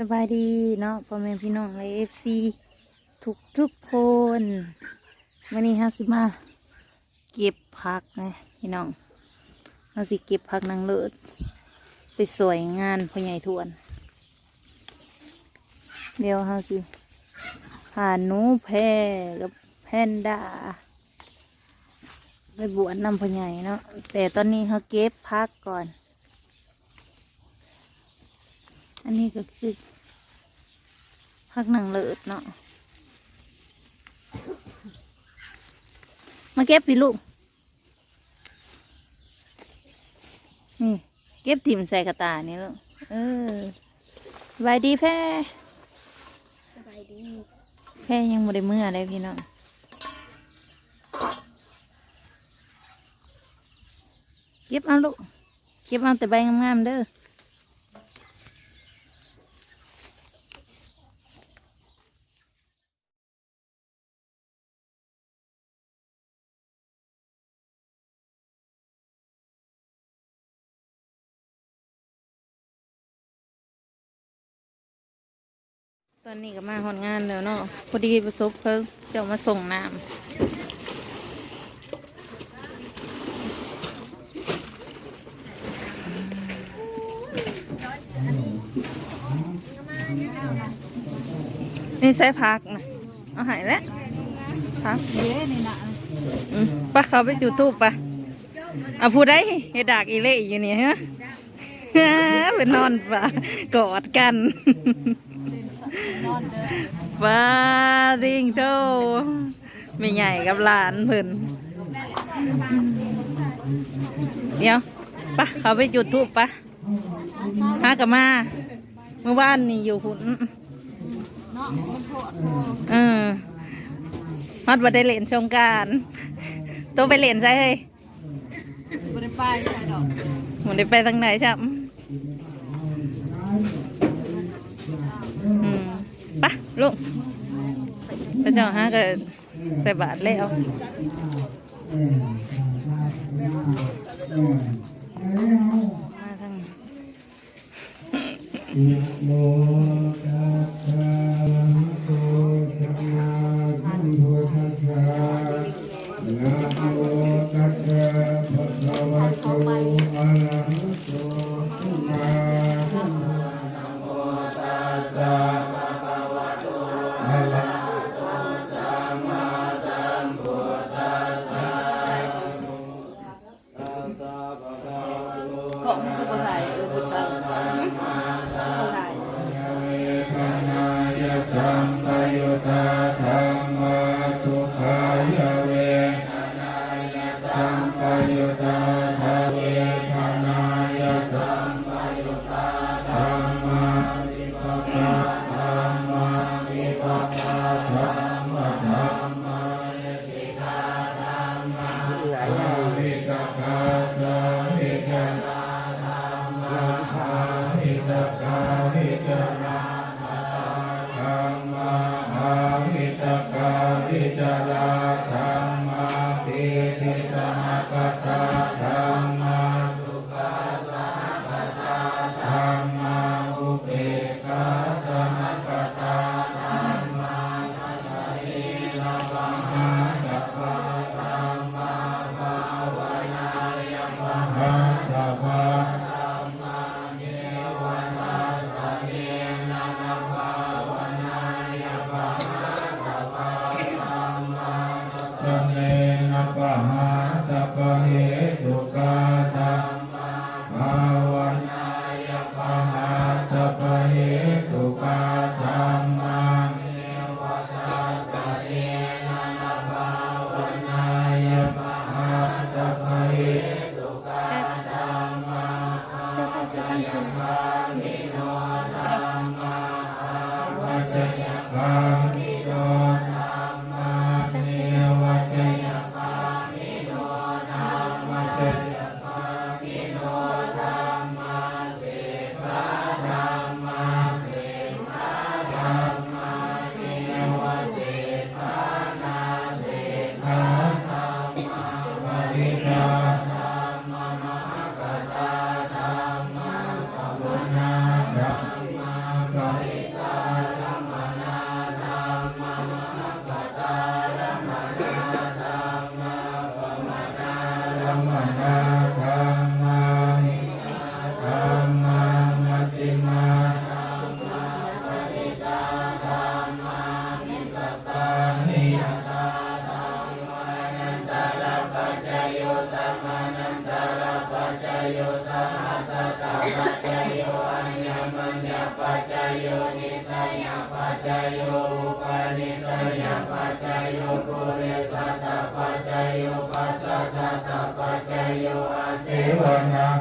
สบายดีเนาะพ่อแม่พี่น้องในเอฟซีทุกทุกคนวันนี้ฮาสิมา เก็บผักนะพี่น้องเราสิเก็บผักนางเลิศไปสวยงานพ่อใหญ่ทวน เดี๋ยวเฮาสิผ่านหนูแพกับแพนด้าไปบวชนำพ่อใหญ่เนาะแต่ตอนนี้เขาเก็บพักก่อน อันนี้ก็คือพักหนังเลิศเนาะมาเก็บพี่ลูก นี่ เก็บถิ่มใส่กระตานี่ลูก เออสบายดีแพ่สบายดี แพ่ยังไม่ได้เมื่อเลยพี่น้องเก็บเอาลูก เก็บเอาแต่ใบงามๆเด้อ ตอนนี้ก็มาหอนงานแล้วเนาะพอดีประสบเพลิงจ้ามาส่งน้ำนี่ใส่พักนะเอาหายแล้วพักเย้นี่นะอืมปะเขาไปจุดทูบปะเอาผู้ใดเฮดากอีเล่อยู่นี่ฮะไปนอนปะกอดกัน นอนเด้อฟ้าริงโตไม่ใหญ่กับหลานเพิ่นเดี๋ยวปะเขาไปจุดทูบปะหากับมาเมื่อวานนี่อยู่หุ่นเนาะมันโทษโทษเออมัดว่าได้เล่นชงกรารตัวไปเล่นใช่เฮ้ยบ่ได้ไปใช่ดอกมันได้ไปทางไหนจ้ะอืม ปะลูกพระเจ้าฮะก็ใส่บาทแล้วมาทั้ง ยุตตาธร uh, Amen.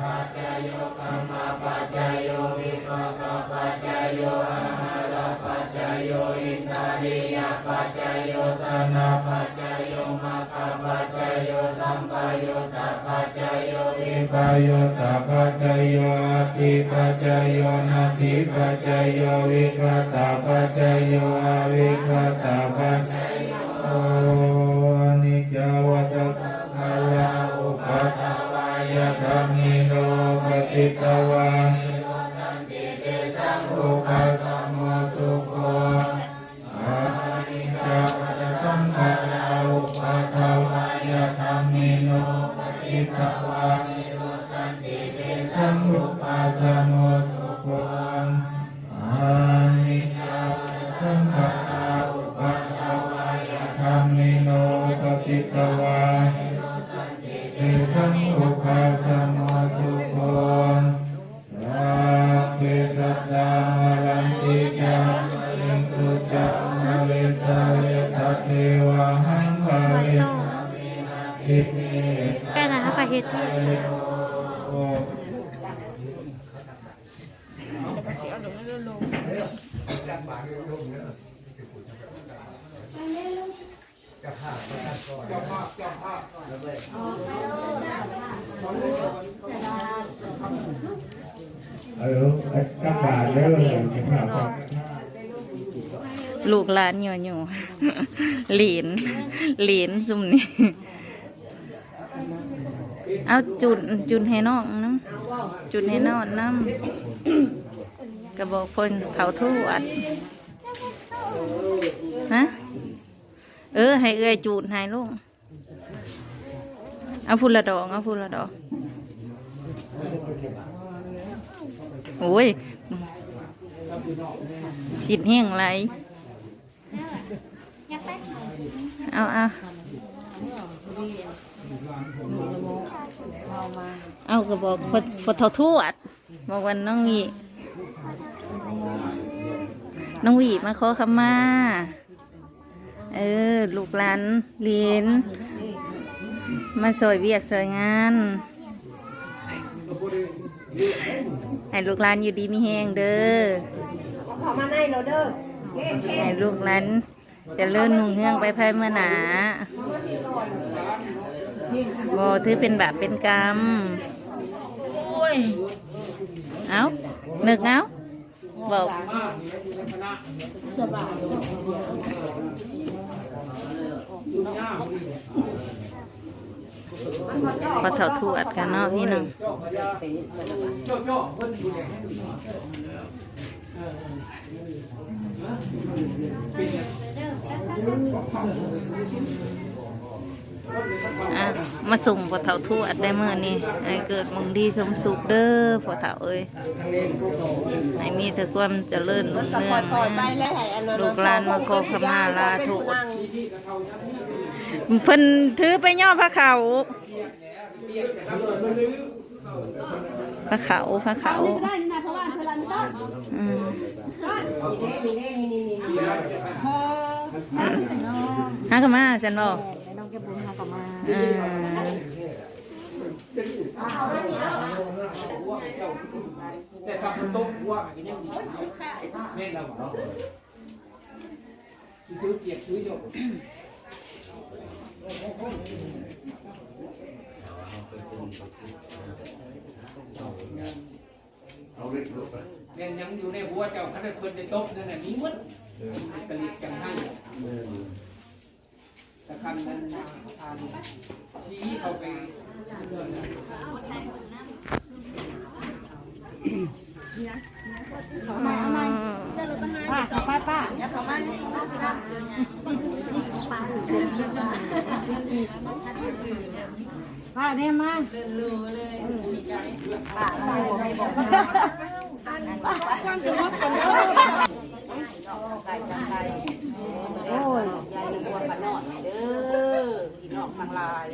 ปัจจโยกัมมาปัจจโยวิปัสสปัจจโยอาหารปัจจโยอินทาริยปัจจโยสนาปัจจโยมาคปัจจโยสัมปโยตปัจจโยวิปโยตปัจจโยอติปัจจโย ปฏิตวานิโรสันติเตสังอุปัสสโมสุโคราคิสัตตารันติจามิสุจัมมะเวสาเวทัสเทวะหังวะเวทิเมใกล้นะไปเฮ็ด โอ เออกระบาดแล้วเลยสิครับลูกหลานอยู่อยู่หลีนหลีนซุ่มนี่เอาจุดจุดให้น้องน้ำจุดให้น้องน้ำกระบอกพนเขาทวดฮะเออให้เอ้ยจูดให้ลูก เอาพูละดอกเอาพูละดอกโอ้ยสิดแห้งไรเอาเอาเอาก็บอกพอพอท่าทวดบอกวันน้องวีน้องวีมาขอคำมา เออ ลูกหลานเรียน มาสวยเวียกสวยงานให้ลูกหลานอยู่ดีมีแห้งเด้อให้ลูกหลานเจะเลื่อนหุ่งเฮืองไปภายเมื่อหนาบ่ถือเป็นบาปเป็นกรรมเอานึกเอาบอก พอเถาทวดกันเนาะพี่น้องมาส่งพอเถาทวดได้เมื่อนี้ให้เกิดมึงดีสมสุขเด้อพอเถาเอ้ยให้มีแต่ความเจริญรุ่งเรืองนะลูกหลานมาขอขมาลาโทษ เพิ่นถือไปย่อพระเขาพระเขาพระเขาอืมฮะก็มาฉันบอกน้องแกบุญหากลับมาอืมแต่ทำมันต้มวัวกินยังดีแม่เราถือเกียรติถือโยก เอาเล็กลงไปแม่ยังอยู่ในหัวเจ้าคันได้คนได้ต้มนั่นน่ะมีหมดกระลิกจังให้ตะคันนั้นทานที่เขาไป เอาใหม่เอาใหม่จะ ป้าป้าป้าอย่าเข้ามาป้าเนี่ยมาความสุขคนโอ้ยยายบัวขนอดเด้อ องทั้งหลาย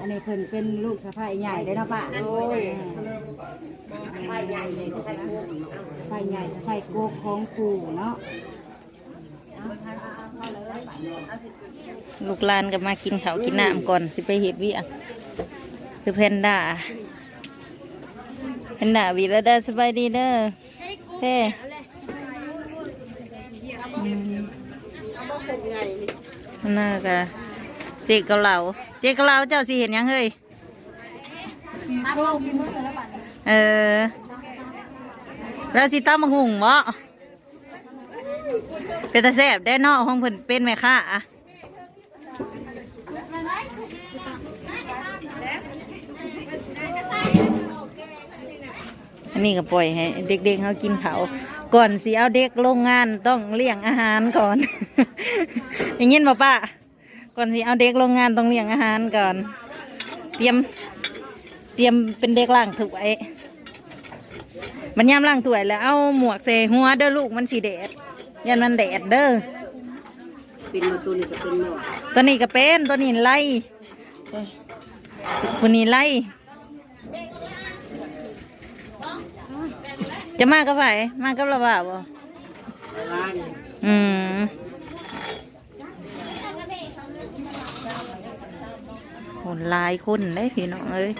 อันนี้เพิ่นเป็นลูกสะใภ้ใหญ่ได้อเนาะป้าโอ้ยสะใภ้ใหญ่เลยสะใภ้โกกสะใภ้ใหญ่สะใภ้โกกของปู่เนาะลูกหลานก็มากินข้าวกินน้ำก่อนสิไปเห็ดเวิอะคือเพนด้าเพนด้าวีระดาสบายดีเด้อเพ่อืมน่ากะ เจ๊กเกาเหลาเจ๊กเกาเหลาเจ้าสิเห็นยังเฮ้ยเออแล้วสิตั้มหุงบ่เป็นตาแซบได้นอกห้องเพิ่นเป็นไหมคะอะอันนี้ก็ปล่อยให้เด็กๆเขากินเขาก่อนสิเอาเด็กลงงานต้องเลี้ยงอาหารก่อน อย่างงี้ป่ะป้า ก่อนสิเอาเด็กลงงานต้องเลี้ยงอาหารก่อน เตรียม เตรียมเป็นเด็กล่างถ้วยมันยามล่างถ้วยแล้วเอาหมวกใส่หัวเด้อลูกมันสีแดดยันมันแดดเด้อเป็นตัวนี้ก็เป็นหมดตัวนี้ก็เป็นตัวนี้ไล่ตัวนี้ไล่จะมากับไผมากับระบ่าวบ่อืม หหลายคนได้พี่น้องเอ้ย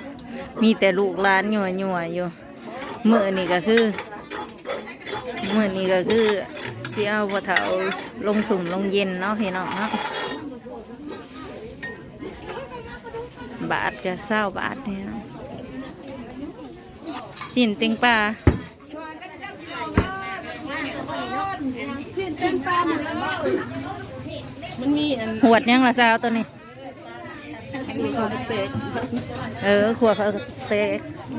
มีแต่ลูกหลานหยัวหยัวๆอยู่เมื่อนี่ก็คือเมื่อนี่ก็คือสิเอาพอเถาลงสุ่มลงเย็นเนาะพี่น้องเนาะบาทก็เศร้าบาทเนี่ยสินติงปลามันมีอันหวดยังละสาวตัวนี้นี้ก็ เออขัวเขาเตะ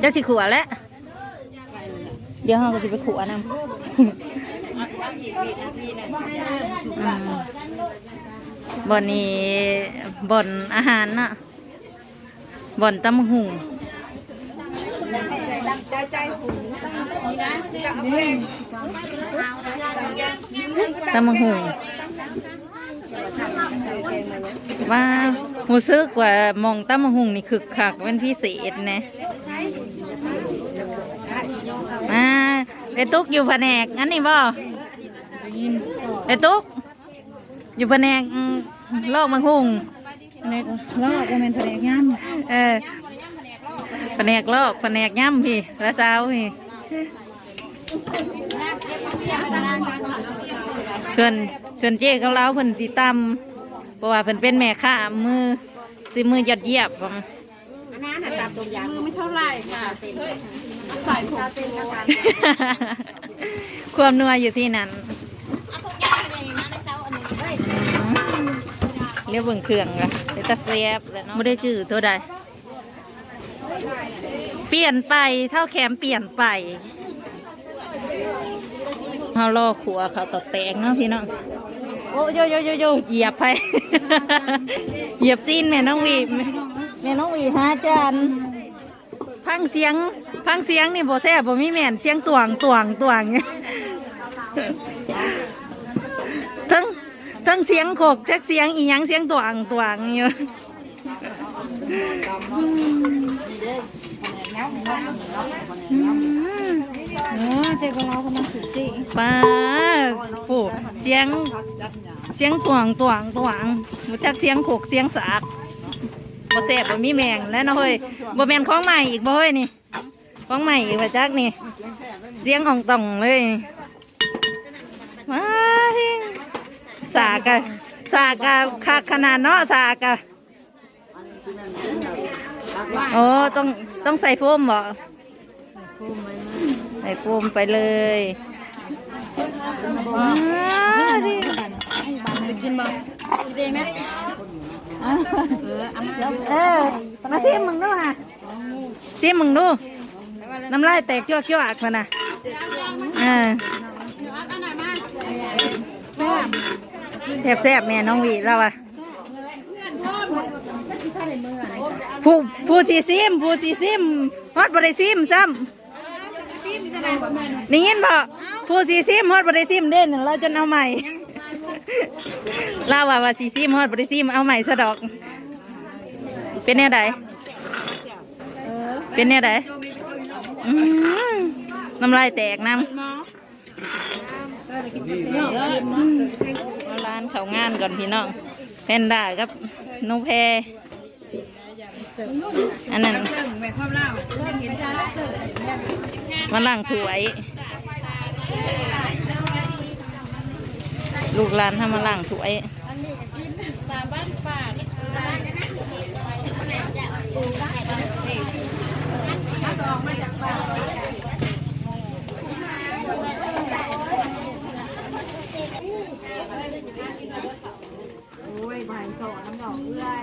จ้าสิขัวแล้วเดี๋ยวเราก็จะไปขัวนำอืมบ่อนนี้บ่อนอาหารน่ะบ่อนตำหุงตำหุง ว่าหูซึกว่ามองตำหุงนี่คึกคักเป็นพิเศษนะอ่าไอ้ตุ๊กอยู่แผนกอันนี้บ่ไอ้ตุ๊กอยู่แผนกอืมลอกมังหุงแผนกลอกก็เป็นแผนกย่ำเออแผนกลอกแผนกย่ำพี่ละสาวพี่ ส่วนส่วนเจ๊เขาเล้าเพิ่นสีตำเพราะว่าเพิ่นเป็นแม่ค้ามือสิมือยอดเยียบว่ามือไม่เท่าไหร่ค่ะใส่ผงเต็มนะคะความนัวอยู่ที่นั้นเรียกเบิ่งเครื่องอะเดี๋ยวตะเสียบแล้วเนาะไม่ได้จืดตัวใดเปลี่ยนไปเท่าแคมเปลี่ยนไป เราล่อขัวเขาวตอกแตงเนาะพี่น้องโอ้โยโยโยโยเหยียบไปเหยียบตีนแม่น้องวีแม่แม่น้องวีหาจานพังเสียงพังเสียงนี่บ่แซ่บบ่มีแม่นเสียงตวงตวงตวงทั้งทั้งเสียงโขกทั้งเสียงอีหยังเสียงตวงตวงอยู่ เจ๊ก็เรากำลังสุดจริงป้าปูเสียงเสียงตวงตวงตวงบ่จักเสียงโขกเสียงสากบ่แซ่บบ่มีแมงแล้วนะเฮ้ยบ่แม่นของใหม่อีกบ่เฮ้ยนี่ของใหม่อีกว่าจักนี่ เสียงอ่องต่องเลยมาทิงสากะสากะคักขนาดเนาะสากะโอ้ต้องต้องใส่โฟมบ่ ใส่โฟมไปเลยมาทิงไปกินบ่กินเองไหมเออเอามาเดี๋ยวเออมาซิมมึงดูฮะซิมมึงดูน้ำลายแตกจ้วกจ้วกมานะเออเอาไหนมาแซ่บแซ่บๆแม่น้องหวีเราอะผู้ผู้สีซิมผู้สีซิมฮอดบริซิมซ้ำ นี่ยินบ่ผู้สีซิมฮอดบริซิมเด่นเราจะเอาใหม่ เราว่าว่าสีซิมฮอดบริซิมเอาใหม่สะดอก เป็นแนวใดเป็นแนวใดอืมน้ำลายแตกน้ำ เอาร้านเขางานก่อนพี่น้องแพนด้ากับน้องแพร อันนั้นมาล่างถวย ลูกหลานทำมาล่างถวย ยบ่ายสองน้ำดอกเรื่อย